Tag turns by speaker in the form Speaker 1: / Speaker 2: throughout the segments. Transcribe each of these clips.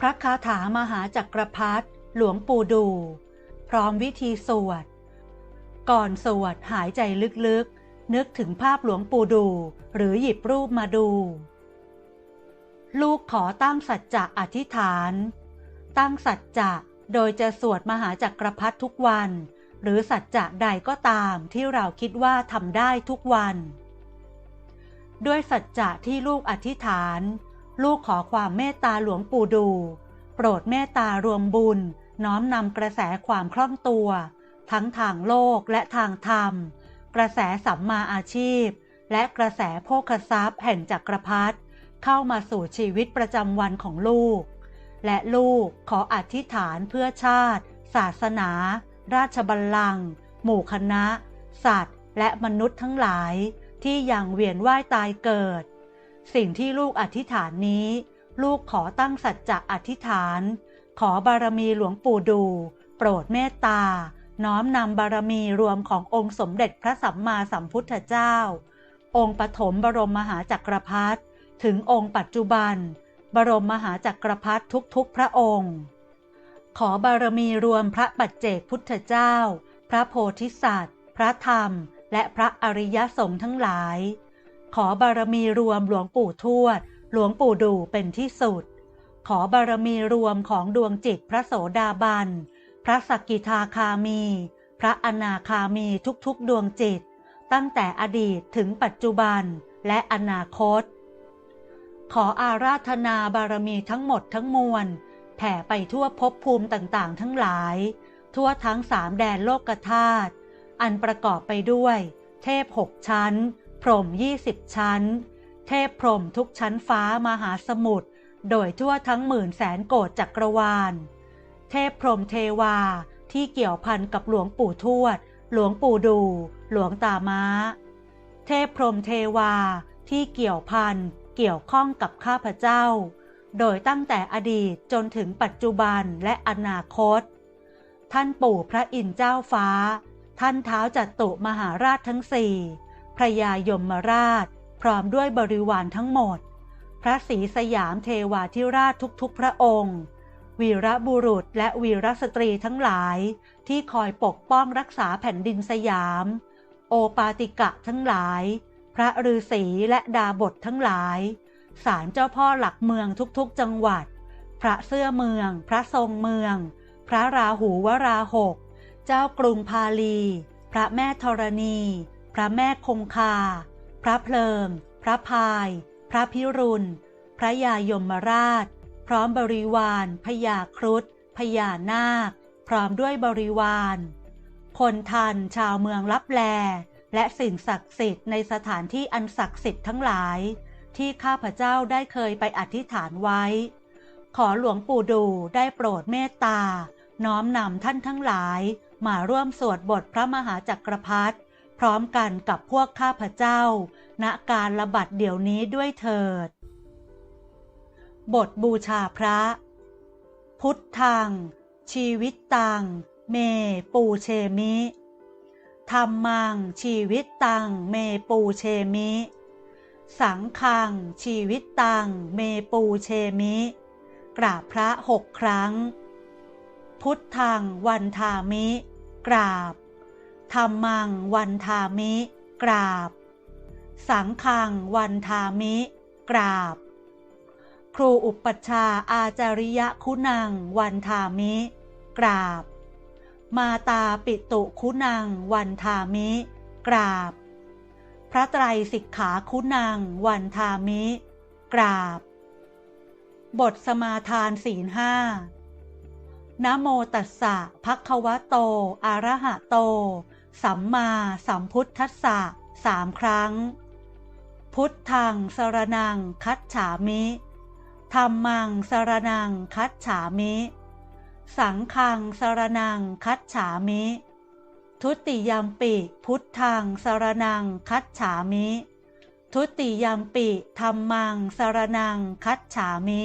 Speaker 1: พระคาถามหาจักรพรรดิหลวงปู่ดู พร้อมวิธีสวด ก่อนสวดหายใจลึกๆ นึกถึงภาพหลวงปู่ดู หรือหยิบรูปมาดู ลูกขอตั้งสัจจะอธิษฐาน ตั้งสัจจะโดยจะสวดมหาจักรพรรดิทุกวัน หรือสัจจะใดก็ตามที่เราคิดว่าทำได้ทุกวัน ด้วยสัจจะที่ลูกอธิษฐาน ลูกขอความเมตตาหลวงปู่ดู โปรดเมตตารวมบุญ น้อมนำกระแสความคล่องตัว ทั้งทางโลกและทางธรรม กระแสสัมมาอาชีพ และกระแสโภคทรัพย์แห่งจักรพรรดิเข้ามาสู่ชีวิตประจำวันของลูก และลูกขออธิษฐานเพื่อชาติ ศาสนา ราชบัลลังก์หมู่คณะ สัตว์ และมนุษย์ทั้งหลายที่ยังเวียนว่ายตายเกิด สิ่งที่ลูกอธิษฐานนี้ ลูกขอตั้งสัจจะอธิษฐาน ขอบารมีหลวงปู่ดู โปรดเมตตา น้อมนำบารมีรวมขององค์สมเด็จพระสัมมาสัมพุทธเจ้า องค์ปฐมบรมมหาจักรพรรดิถึงองค์ปัจจุบัน บรมมหาจักรพรรดิทุกๆพระองค์ ขอบารมีรวมพระปัจเจกพุทธเจ้า พระโพธิสัตว์ พระธรรม และพระอริยสงฆ์ทั้งหลาย ขอบารมีรวมหลวงปู่ทวด หลวงปู่ดูเป็นที่สุด ขอบารมีรวมของดวงจิตพระโสดาบัน พระสกิทาคามี พระอนาคามีทุกๆดวงจิต ตั้งแต่อดีตถึงปัจจุบันและอนาคต ขออาราธนาบารมีทั้งหมดทั้งมวลแผ่ไปทั่วภพภูมิต่างๆ ทั้งหลาย ทั่วทั้งสามแดนโลกธาตุอันประกอบไปด้วย เทพหกชั้น รหมยี่สิบชั้น เทพพรหมทุกชั้นฟ้ามหาสมุทรโดยทั่วทั้งหมื่นแสนโกฏจักรวาล เทพพรหมเทวาที่เกี่ยวพันกับหลวงปู่ทวด หลวงปู่ดู หลวงตาม้า เทพพรหมเทวาที่เกี่ยวพันเกี่ยวข้องกับข้าพเจ้า โดยตั้งแต่อดีตจนถึงปัจจุบันและอนาคต ท่านปู่พระอินทร์เจ้าฟ้า ท่านเท้าจัตุมหาราชทั้งสี่ พระยายมราช พร้อมด้วยบริวารทั้งหมด พระศรีสยามเทวาธิราชทุกๆพระองค์ วีรบุรุษและวีรสตรีทั้งหลายที่คอยปกป้องรักษาแผ่นดินสยาม โอปาติกะทั้งหลาย พระฤาษีและดาบททั้งหลาย ศาลเจ้าพ่อหลักเมืองทุกๆจังหวัด พระเสื้อเมือง พระทรงเมือง พระราหูวราหก เจ้ากรุงพาลี พระแม่ธรณี พระแม่คงคา พระเพลิง พระพาย พระพิรุณ พระยายมราช พร้อมบริวารพญาครุฑพญานาค พร้อมด้วยบริวาร คนทันชาวเมืองลับแล และสิ่งศักดิ์สิทธิ์ในสถานที่อันศักดิ์สิทธิ์ทั้งหลาย ที่ข้าพเจ้าได้เคยไปอธิษฐานไว้ ขอหลวงปู่ดูได้โปรดเมตตา น้อมนำท่านทั้งหลายมาร่วมสวดบทพระมหาจักรพรรดิ พร้อมกันกับพวกข้าพเจ้า ณการระบัดเดี๋ยวนี้ด้วยเถิด บทบูชาพระ พุทธัง ชีวิตตัง เมปูเชมิธรรมัง ชีวิตตัง เมปูเชมิ สังฆัง ชีวิตตัง เมปูเชมิ กราบพระหกครั้ง พุทธังวันทามิ กราบ ธรรมังวันทามิ กราบ สังฆังวันทามิ กราบ ครูอุปัชฌาย์อาจาริยคุณังวันทามิ กราบ มาตาปิตุคุณังวันทามิ กราบ พระไตรสิกขาคุณังวันทามิ กราบ บทสมาทานศีลห้านะโมตัสสะภะคะวะโต อะระหะโต สัมมาสัมพุทธัสสะสามครั้ง พุทธังสรนังคัจฉามิธรรมังสรนังคัจฉามิ สังฆังสรนังคัจฉามิ ทุติยมปิพุทธังสรนังคัจฉามิ ทุติยมปิธรรมังสรนังคัจฉามิ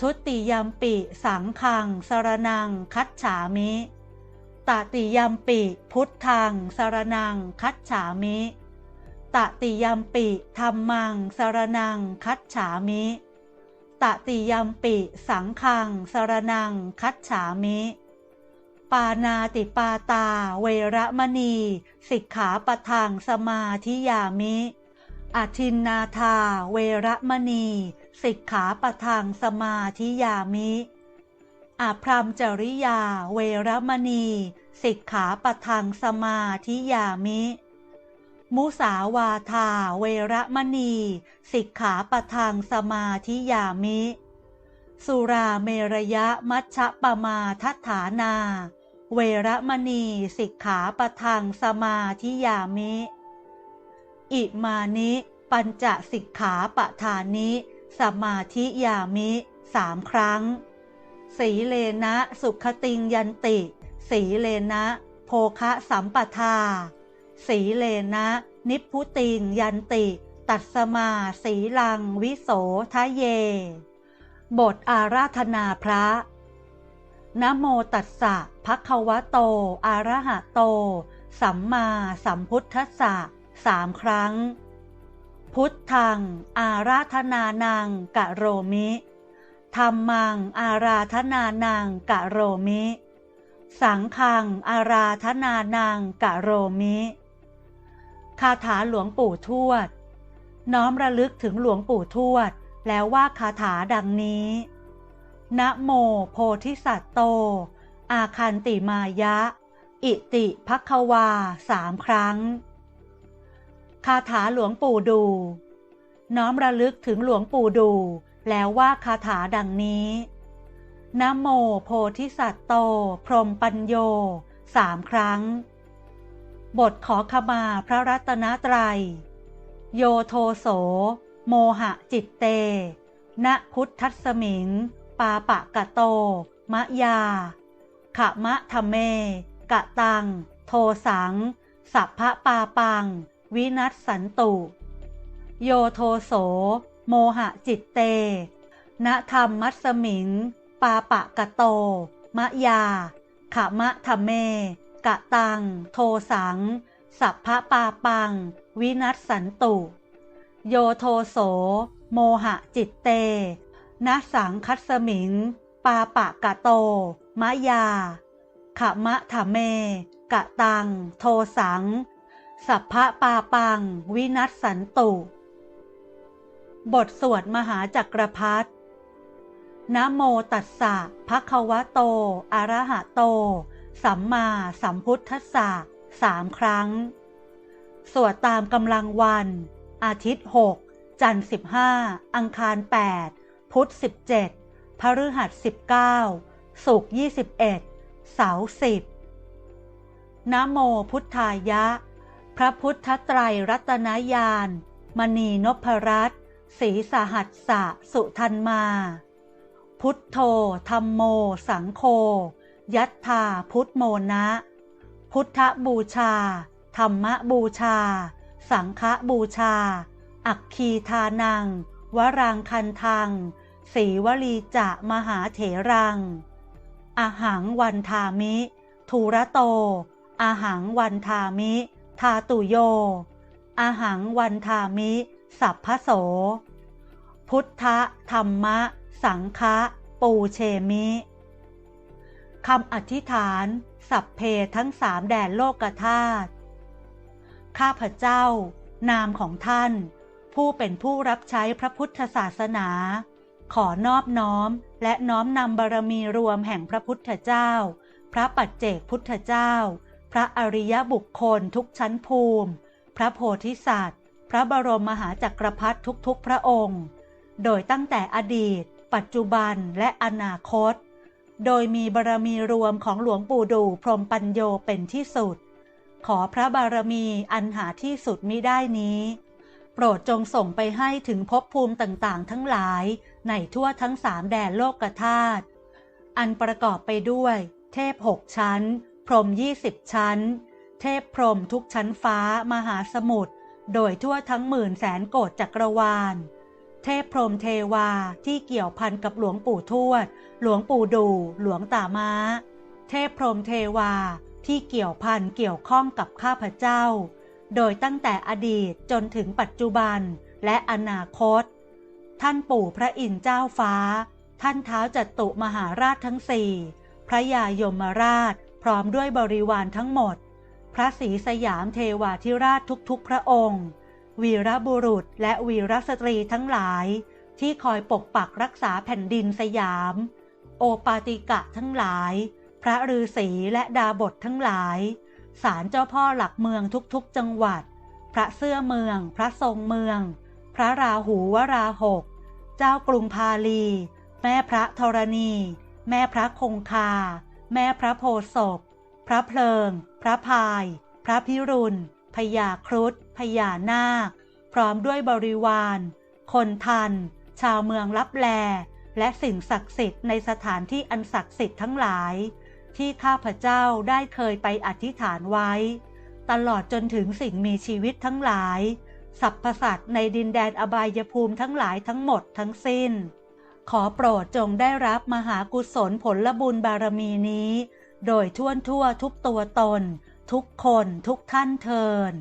Speaker 1: ทุติยมปิสังฆังสรนังคัจฉามิ ตติยมปิ พุทธังสรนัง คัจฉามิตติยมปิธรรมังสรนัง คัจฉามิตติยมปิ สังคังสรนัง คัจฉามิ ปานาติปาตา เวระมณี สิกขาปทังสมาธิยามิ อทินนาธา เวระมณี สิกขาปทังสมาธิยามิ อาพรมจริยา เวระมณี สิกขาปทังสมาธิยามิ มุสาวาทา เวระมณี สิกขาปทังสมาธิยามิ สุราเมรยะมัชฌปมาทัฐานา เวระมณี สิกขาปทังสมาธิยามิ อิมานิ ปัญจสิกขาปทานิ สมาธิยามิสามครั้ง สีเลนะ สุขติงยันติ สีเลนะ โภคะสัมปทา สีเลนะ นิพุติงยันติ ตัดสมาสีลังวิโสทะเย บทอาราธนาพระนะโมตัสสะภะคะวะโต อะระหะโต สัมมาสัมพุทธัสสะสามครั้ง พุทธัง อาราธนานังกะโรมิ ธรรมังอาราธนานังกะโรมิ สังฆังอาราธนานังกะโรมิคาถาหลวงปู่ทวด น้อมระลึกถึงหลวงปู่ทวด แล้วว่าคาถาดังนี้ นะโมโพธิสัตโต อาคันติมายะ อิติภัควาสามครั้ง คาถาหลวงปู่ดู น้อมระลึกถึงหลวงปู่ดู แล้วว่าคาถาดังนี้นะโมโพธิสัตว์โต พรหมปัญโยสามครั้ง บทขอขมาพระรัตนตรัย โยโทโส โมหะจิตเต ณพุทธัสมิง ปาปะกะโต มะยาขะมะทะเม กะตัง โทสัง สัพพะปาปัง วินัสสันตุ โยโทโส โมหะจิตเต ณธรรมมัสมิง ปาปะกะโต มะยา ขะมะทะเม กะตัง โทสัง สัพพะปาปัง วินัสสันตุ โยโทโส โมหะจิตเต ณสังคัสมิง ปาปะกะโต มะยา ขะมะทะเม กะตัง โทสัง สัพพะปาปัง วินัสสันตุ บทสวดมหาจักรพรรดินะโมตัสสะภะคะวะโต อะระหะโต สัมมาสัมพุทธัสสะสามครั้ง สวดตามกำลังวัน อาทิตย์หกจันทร์สิบห้าอังคารแปดพุธสิบเจ็ดพฤหัสสิบเก้าศุกร์ยี่สิบเอ็ดเสาร์สิบนะโมพุทธายะ พระพุทธไตรรัตนญาณมณีนพรัตน์ ศรีสหัสสะสุทันมา พุทโธธรรมโม สังโฆยัตถาพุทโมนะ พุทธบูชา ธรรมบูชา สังฆบูชา อักคีทานัง วรังคันทังสีวลีจะมหาเถรัง อาหังวันทามิ ทูระโต อาหังวันทามิ ทาตุโย อาหังวันทามิ สัพพโส พุทธธรรมะ สังฆะปูเชมิคำอธิษฐาน สัพเพทั้งสามแดนโลกธาตุข้าพเจ้า นามของท่าน ผู้เป็นผู้รับใช้พระพุทธศาสนา ขอนอบน้อมและน้อมนำบารมีรวมแห่งพระพุทธเจ้า พระปัจเจกพุทธเจ้า พระอริยบุคคลทุกชั้นภูมิ พระโพธิสัตว์ พระบรมมหาจักรพรรดิทุกๆพระองค์ โดยตั้งแต่อดีต ปัจจุบันและอนาคต โดยมีบารมีรวมของหลวงปู่ดูพรมปัญโยเป็นที่สุด ขอพระบารมีอันหาที่สุดมิได้นี้ โปรดจงส่งไปให้ถึงภพภูมิต่างๆ ทั้งหลายในทั่วทั้งสามแดนโลกธาตุอันประกอบไปด้วย เทพหกชั้น พรหมยี่สิบชั้น เทพพรหมทุกชั้นฟ้ามหาสมุทรโดยทั่วทั้งหมื่นแสนโกฏจักรวาล ทพพรหมเทวาที่เกี่ยวพันกับหลวงปู่ทวด หลวงปู่ดู หลวงตาม้าเทพพรหมเทวาที่เกี่ยวพันเกี่ยวข้องกับข้าพเจ้า โดยตั้งแต่อดีตจนถึงปัจจุบันและอนาคต ท่านปู่พระอินทร์เจ้าฟ้า ท่านเท้าจัตุมหาราชทั้งสี่ พระยายมราชพร้อมด้วยบริวารทั้งหมด พระศรีสยามเทวาธิราชทุกๆพระองค์ วีรบุรุษและวีรสตรีทั้งหลาย ที่คอยปกปักรักษาแผ่นดินสยาม โอปาติกะทั้งหลาย พระฤาษีและดาบททั้งหลายศาลเจ้าพ่อหลักเมืองทุกๆจังหวัด พระเสื้อเมือง พระทรงเมือง พระราหูวราหก เจ้ากรุงพาลี แม่พระธรณี แม่พระคงคา แม่พระโพศพพระเพลิง พระพาย พระพิรุณ พญาครุฑพญานาค พร้อมด้วยบริวาร คนทัน ชาวเมืองลับแล และสิ่งศักดิ์สิทธิ์ในสถานที่อันศักดิ์สิทธิ์ทั้งหลาย ที่ข้าพเจ้าได้เคยไปอธิษฐานไว้ ตลอดจนถึงสิ่งมีชีวิตทั้งหลายสรรพสัตว์ในดินแดนอบายภูมิทั้งหลายทั้งหมดทั้งสิ้น ขอโปรดจงได้รับมหากุศลผลบุญบารมีนี้ โดยทั่วทั่วทุกตัวตน ทุกคนทุกท่านเทิน